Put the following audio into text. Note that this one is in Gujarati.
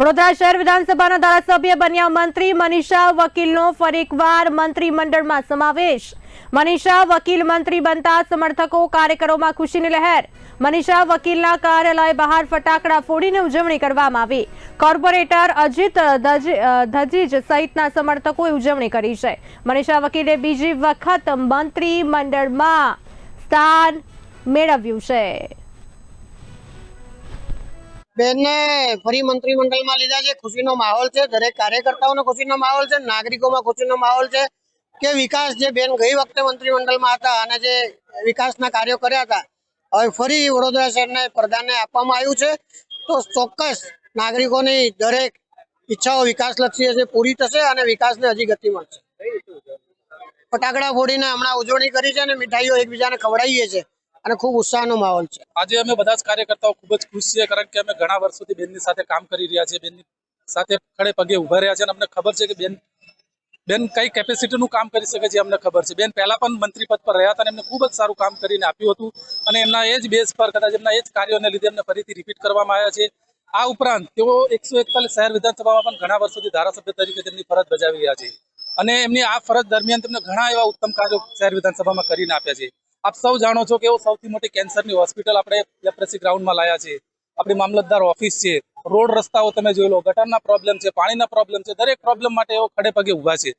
વડોદરા શહેર વિધાનસભાના ધારાસભ્ય બન્યા મંત્રી મનીષા વકીલનો ફરી એકવાર મંત્રીમંડળમાં સમાવેશ. મનીષા વકીલ મંત્રી બનતા સમર્થકો કાર્યકરોમાં ખુશીની લહેર. મનીષા વકીલના કાર્યાલય બહાર ફટાકડા ફોડીને ઉજવણી કરવામાં આવી. કોર્પોરેટર અજીત ધજ- ધજીજ સહિતના સમર્થકોએ ઉજવણી કરી છે. મનીષા વકીલે બીજી વખત મંત્રી મંડળમાં સ્થાન મેળવ્યું છે. બેનને ફરી મંત્રીમંડળમાં લીધા છે. ખુશીનો માહોલ છે. દરેક કાર્યકર્તાઓનો ખુશીનો માહોલ છે. નાગરિકોમાં ખુશીનો માહોલ છે કે વિકાસ જે બેન ગઈ વખતે મંત્રીમંડળમાં હતા અને જે વિકાસના કાર્યો કર્યા હતા હવે ફરી વડોદરા શહેરને પ્રધાનને આપવામાં આવ્યું છે. તો ચોક્કસ નાગરિકોની દરેક ઈચ્છાઓ વિકાસલક્ષી હશે પૂરી થશે અને વિકાસને હજી ગતિ મળશે ફટાકડા ફોડીને હમણાં ઉજવણી કરી છે અને મીઠાઈઓ એકબીજાને ખવડાવીએ છે અને ખૂબ ઉત્સાહનો માહોલ છે. આજે અમે બધા જ કાર્યકર્તાઓ ખૂબ જ ખુશ છીએ, કારણ કે અમે ઘણા વર્ષોથી બેનની સાથે કામ કરી રહ્યા છીએ, બેનની સાથે ખડે પગે ઊભા રહ્યા છે અને અમને ખબર છે કે બેન બેન કઈ કેપેસિટીનું કામ કરી શકે છે અમને ખબર છે. બેન પહેલા પણ મંત્રી પદ પર રહ્યા હતા અને એમને ખૂબ જ સારું કામ કરીને આપ્યું હતું અને એમના એ જ બેઝ પર કદાચ એમના એ જ કાર્યોને લીધે એમને ફરીથી રિપીટ કરવામાં આવ્યા છે. આ ઉપરાંત તેઓ એકસો એકતાલીસ શહેર વિધાનસભામાં પણ ઘણા વર્ષોથી ધારાસભ્ય તરીકે તેમની ફરજ બજાવી રહ્યા છે. અને એમની આ ફરજ દરમિયાન તેમને ઘણા એવા ઉત્તમ કાર્યો શહેર વિધાનસભામાં કરીને આપ્યા છે. આપ સૌ જાણો છો કે એવો સૌથી મોટી કેન્સરની હોસ્પિટલ આપણે લેપ્રેસી ગ્રાઉન્ડમાં લાયા છે. આપણી મામલતદાર ઓફિસ છે. રોડ રસ્તાઓ તમે જોઈ લો, ગટરના પ્રોબ્લેમ છે, પાણીના પ્રોબ્લેમ છે, દરેક પ્રોબ્લેમ માટે એઓ ખડે પગે ઊભા છે.